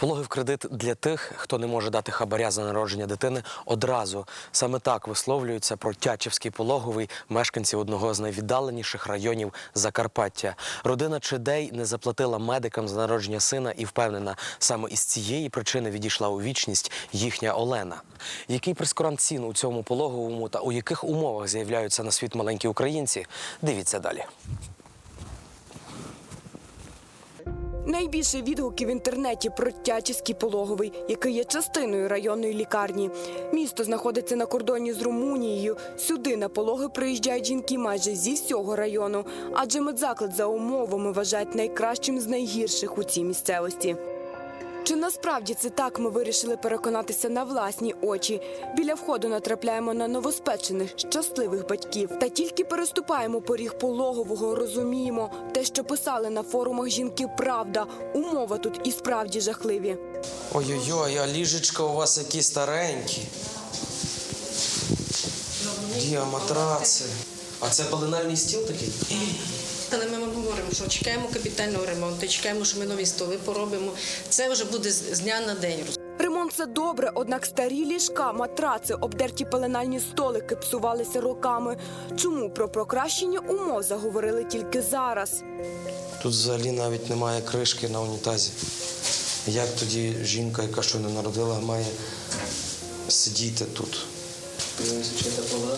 Пологи в кредит для тих, хто не може дати хабаря за народження дитини одразу. Саме так висловлюються про Тячівський пологовий мешканці одного з найвіддаленіших районів Закарпаття. Родина Чедей не заплатила медикам за народження сина і впевнена, саме із цієї причини відійшла у вічність їхня Олена. Який прескурант цін у цьому пологовому та у яких умовах з'являються на світ маленькі українці? Дивіться далі. Найбільше відгуків в інтернеті про Тячівський пологовий, який є частиною районної лікарні. Місто знаходиться на кордоні з Румунією. Сюди на пологи приїжджають жінки майже зі всього району, адже медзаклад за умовами вважають найкращим з найгірших у цій місцевості. Чи насправді це так ми вирішили переконатися на власні очі? Біля входу натрапляємо на новоспечених, щасливих батьків. Та тільки переступаємо поріг пологового, розуміємо, те, що писали на форумах жінки, правда. Умова тут і справді жахливі. Ой-ой-ой, а ліжечка у вас які старенькі. Дія, матраци. А це пеленальний стіл такий? Але ми вам говоримо, що чекаємо капітального ремонту, чекаємо, що ми нові столи поробимо. Це вже буде з дня на день. Ремонт це добре, однак старі ліжка, матраци, обдерті пеленальні столики псувалися роками. Чому про покращення умов заговорили тільки зараз? Тут взагалі навіть немає кришки на унітазі. Як тоді жінка, яка щойно народила, має сидіти тут? Подивимося, чи це вода.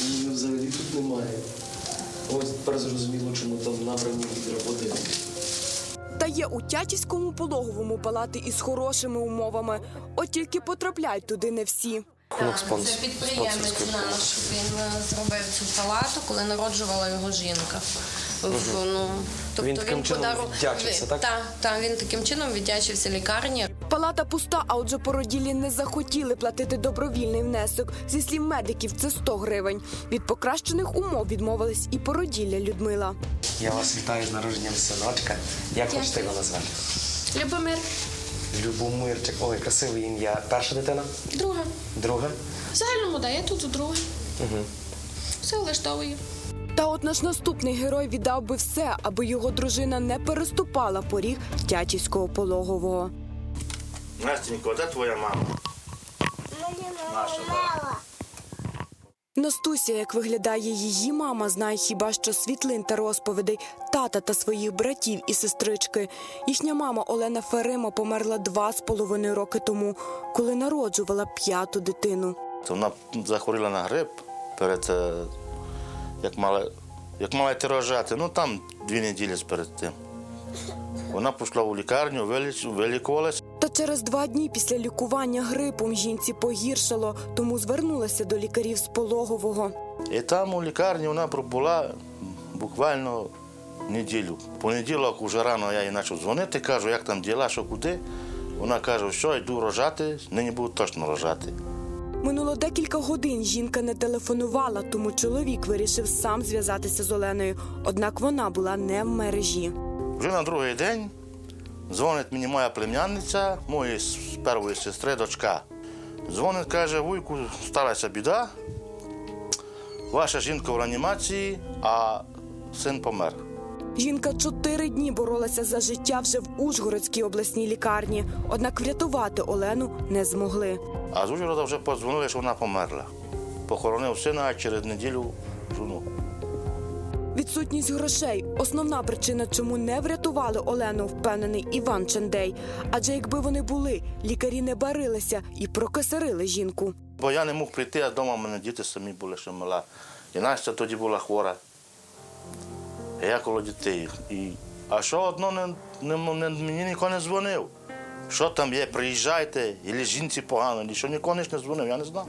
Її взагалі тут немає. Ось тепер зрозуміло, чому там набрані роботи. Та є у Тячівському пологовому палати із хорошими умовами. От тільки потрапляють туди не всі. Так, Це підприємець наш. Він е, зробив цю палату, коли народжувала його жінка. Ну, тобто Він таким чином віддячився, так? Так, так, він таким чином віддячився лікарні. Палата пуста, а отже породілі не захотіли платити добровільний внесок. Зі слів медиків, це 100 гривень. Від покращених умов відмовилась і породілля Людмила. Я вас вітаю з народженням синочка. Як хочете його назвати? Любомир, Любомирчик. Ой, красиве ім'я. Перша дитина? друга. Друга? В загальному да, я тут друга. Угу. Все влаштовую. Та от наш наступний герой віддав би все, аби його дружина не переступала поріг Тячівського пологового. Настенька, де твоя мама? Наша, да. Настуся, як виглядає її мама, знає хіба що світлин та розповідей тата та своїх братів і сестрички. Їхня мама Олена Ферема померла два з половиною роки тому, коли народжувала п'яту дитину. Вона захворіла на грип перед е, як мала, як мала йти рожати. Ну там дві неділі перед тим. Вона пішла у лікарню, виліч, вилікувалась. Та через два дні після лікування грипом жінці погіршало, тому звернулася до лікарів з пологового. І там у лікарні вона пробула буквально неділю. Понеділок уже рано я їй почав дзвонити, кажу, як там діла, що куди. Вона каже, що йду рожати, нині буду точно рожати. Минуло декілька годин. Жінка не телефонувала, тому чоловік вирішив сам зв'язатися з Оленою. Однак вона була не в мережі. Вже на другий день дзвонить мені моя племянниця, моєї першої сестри, дочка. Дзвонить, каже, вуйку, сталася біда. Ваша жінка в реанімації, а син помер. Жінка чотири дні боролася за життя вже в Ужгородській обласній лікарні. Однак врятувати Олену не змогли. А з Ужгорода вже подзвонили, що вона померла. Похоронив сина а через неділю жону. Відсутність грошей основна причина, чому не врятували Олену, впевнений Іван Чендей. Адже якби вони були, лікарі не барилися і прокисарили жінку. Бо я не мог прийти, а вдома в мене діти самі були, що мала. І Настя тоді була хвора. Я коло дітей. І... А що одно не, не, не, мені ніхто не дзвонив. Що там є, приїжджайте, і жінці погано, нічого нікого не дзвонив, я не знав.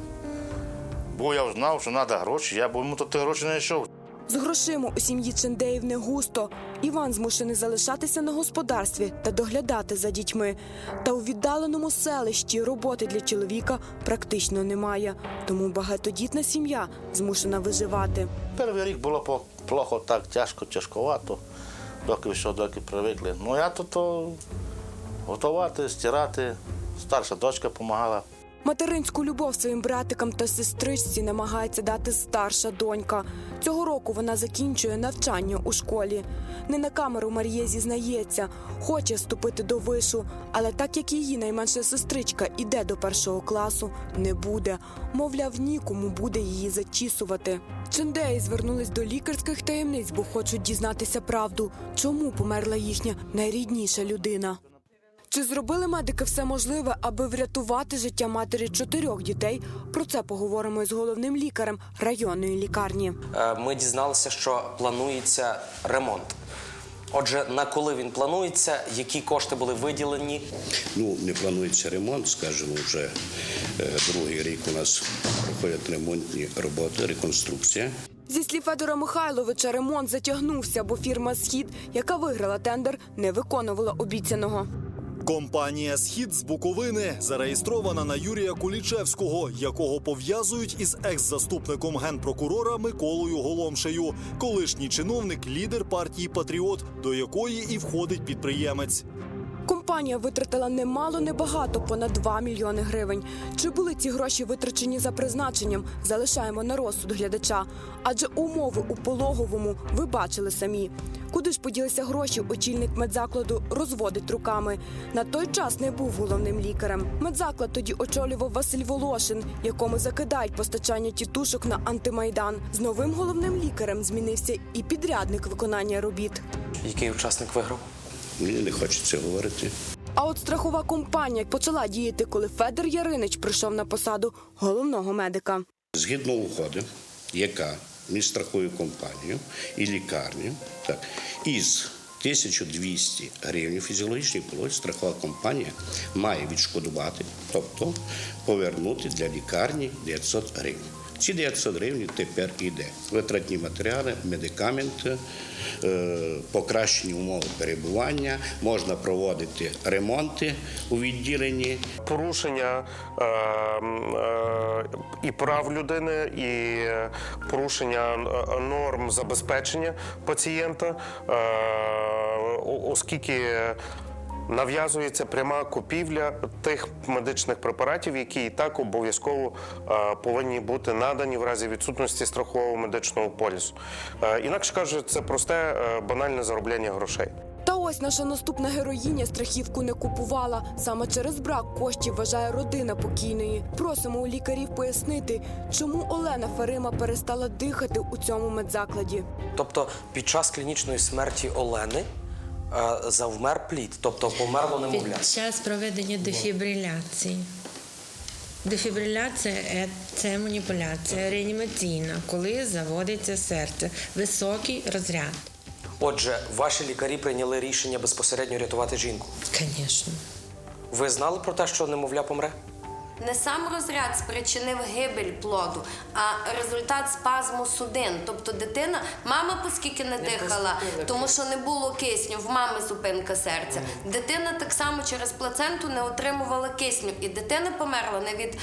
Бо я знав, що треба гроші, я бо йому то гроші не йшов. З грошима у сім'ї Чендеїв не густо. Іван змушений залишатися на господарстві та доглядати за дітьми. Та у віддаленому селищі роботи для чоловіка практично немає. Тому багатодітна сім'я змушена виживати. Перший рік було плохо, так тяжко, тяжковато, доки все, доки привикли. Ну я то готувати, стирати. Старша дочка допомагала. Материнську любов своїм братикам та сестричці намагається дати старша донька. Цього року вона закінчує навчання у школі. Не на камеру Марія зізнається, хоче вступити до вишу, але так як її найменша сестричка іде до першого класу, не буде. Мовляв, нікому буде її зачісувати. Чендеї звернулись до лікарських таємниць, бо хочуть дізнатися правду, чому померла їхня найрідніша людина. Чи зробили медики все можливе, аби врятувати життя матері чотирьох дітей? Про це поговоримо із головним лікарем районної лікарні. Е, Ми дізналися, що планується ремонт. Отже, на коли він планується, які кошти були виділені? Ну, не планується ремонт, скажімо, вже е, другий рік у нас проходять ремонтні роботи, реконструкція. Зі слів Федора Михайловича, ремонт затягнувся, бо фірма Схід, яка виграла тендер, не виконувала обіцяного. Компанія Схід з Буковини зареєстрована на Юрія Кулічевського, якого пов'язують із екс-заступником генпрокурора Миколою Голомшею, колишній чиновник, лідер партії Патріот, до якої і входить підприємець. Компанія витратила немало небагато, понад 2 мільйони гривень. Чи були ці гроші витрачені за призначенням? Залишаємо на розсуд глядача. Адже умови у пологовому ви бачили самі. Куди ж поділися гроші? Очільник медзакладу розводить руками. На той час не був головним лікарем. Медзаклад тоді очолював Василь Волошин, якому закидають постачання тітушок на антимайдан. З новим головним лікарем змінився і підрядник виконання робіт. Який учасник виграв? Мені не хочеться говорити. А от страхова компанія почала діяти, коли Федор Яринич прийшов на посаду головного медика. Згідно угоди, яка між страховою компанією і лікарнею, так, із 1200 гривень фізіологічної пологи страхова компанія має відшкодувати, тобто повернути для лікарні 900 гривень. Ці 900 гривень тепер іде. Витратні матеріали, медикаменти, е, покращені умови перебування, можна проводити ремонти у відділенні. порушення е, е, і прав людини, і порушення е, норм забезпечення пацієнта, е, оскільки нав'язується пряма купівля тих медичних препаратів, які і так обов'язково е, повинні бути надані в разі відсутності страхового медичного полісу. Е, Інакше кажучи, це просте е, банальне заробляння грошей. Та ось наша наступна героїня страхівку не купувала. Саме через брак коштів вважає родина покійної. Просимо у лікарів пояснити, чому Олена Фарима перестала дихати у цьому медзакладі. Тобто під час клінічної смерті Олени завмер плід, тобто померло немовля. Під час проведення дефібриляції. Дефібриляція е- це маніпуляція реанімаційна, коли заводиться серце, високий розряд. Отже, ваші лікарі прийняли рішення безпосередньо рятувати жінку. Звісно. Ви знали про те, що немовля помре? Не сам розряд спричинив гибель плоду, а результат спазму судин. Тобто дитина, мама оскільки не дихала, тому що не було кисню, в мами зупинка серця. Дитина так само через плаценту не отримувала кисню. І дитина померла не від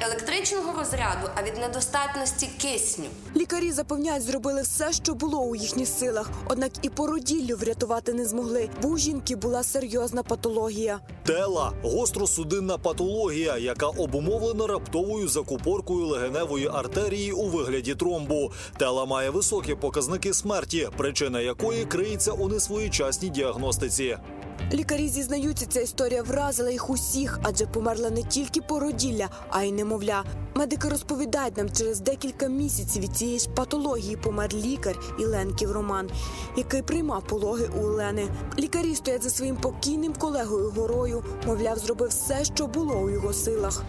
електричного розряду, а від недостатності кисню. Лікарі запевняють, зробили все, що було у їхніх силах. Однак і породіллю врятувати не змогли, бо у жінки була серйозна патологія. Тела гостросудинна патологія, яка обумовлена раптовою закупоркою легеневої артерії у вигляді тромбу. Тела має високі показники смерті, причина якої криється у несвоєчасній діагностиці. Лікарі зізнаються, ця історія вразила їх усіх, адже померла не тільки породілля, а й немовля. Медики розповідають нам, через декілька місяців від цієї ж патології помер лікар Іленків Роман, який приймав пологи у Олени. Лікарі стоять за своїм покійним колегою горою, мовляв, зробив все, що було у його силах.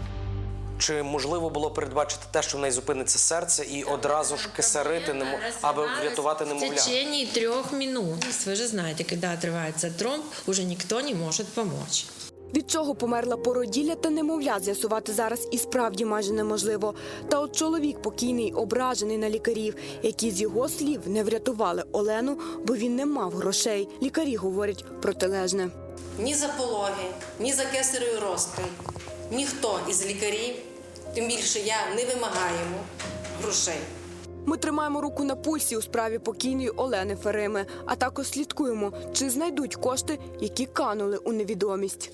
Чи можливо було передбачити те, що в неї зупиниться серце і одразу ж кисарити, немо- аби врятувати В немовля? течение трех минут. Вы же знаете, когда отрывается тромб, уже никто не может помочь. Від чого померла породілля та немовля з'ясувати зараз і справді майже неможливо. Та от чоловік покійний ображений на лікарів, які з його слів не врятували Олену, бо він не мав грошей. Лікарі говорять протилежне. Ні за пологи, ні за кесаревий розкрий. Ніхто із лікарів, тим більше я, не вимагаємо грошей. Ми тримаємо руку на пульсі у справі покійної Олени Ферими, а також слідкуємо, чи знайдуть кошти, які канули у невідомість.